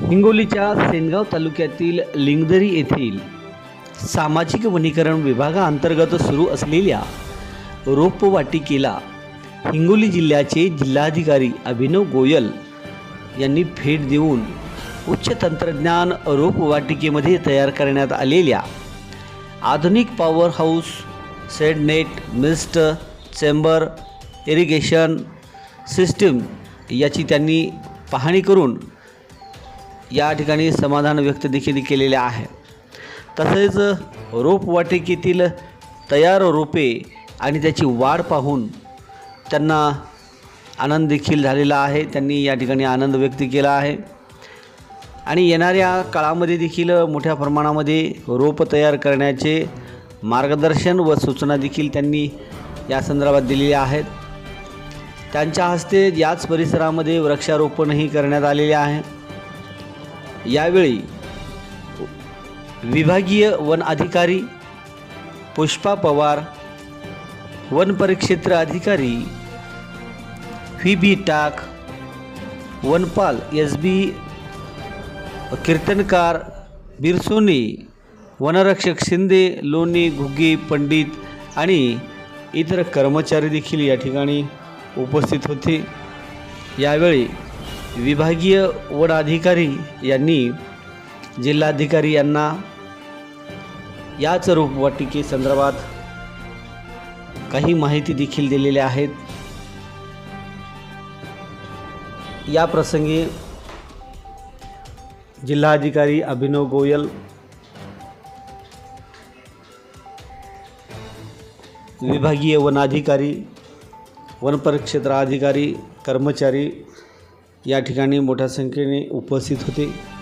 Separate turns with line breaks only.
हिंगोलीच्या सेनगाव तालुक्यातील लिंगदरी येथील सामाजिक वनीकरण विभागाअंतर्गत सुरू असलेल्या रोपवाटिकेला हिंगोली जिल्ह्याचे जिल्हाधिकारी अभिनव गोयल यांनी भेट देऊन उच्च तंत्रज्ञान रोपवाटिकेमध्ये तयार करण्यात आलेल्या आधुनिक power house shade net mist chamber irrigation system याची त्यांनी पाहणी करून या ठिकाणी समाधान व्यक्त देखील केलेले आहे. तसेच रोपवाटिकेतील तयार रोपे आणि त्याची वाढ पाहून त्यांना आनंद देखील झालेला आहे. त्यांनी या ठिकाणी आनंद व्यक्त केला आहे. आणि येणाऱ्या काळामध्ये देखील मोठ्या प्रमाणामध्ये रोप तयार करण्याचे मार्गदर्शन व सूचना देखील त्यांनी या संदर्भात दिलेल्या आहेत. त्यांच्या हस्ते याच परिसरामध्ये वृक्षारोपणही करण्यात आलेले आहे. यावेळी विभागीय वन अधिकारी पुष्पा पवार वन परिक्षेत्र अधिकारी व्ही बी टाक वनपाल एस बी कीर्तनकार बिरसोनी वनरक्षक शिंदे लोणी घुगे पंडित आणि इतर कर्मचारी देखील या ठिकाणी उपस्थित होते. यावेळी विभागीय वनाधिकारी यांनी जिल्हाधिकारी यांना याच रोपवाटिकेसंदर्भात काही माहिती देखील दिलेल्या आहेत. या प्रसंगी जिल्हाधिकारी अभिनव गोयल विभागीय वनाधिकारी वनपरिक्षेत्राधिकारी कर्मचारी या ठिकाणी मोठ्या संख्येने उपस्थित होते.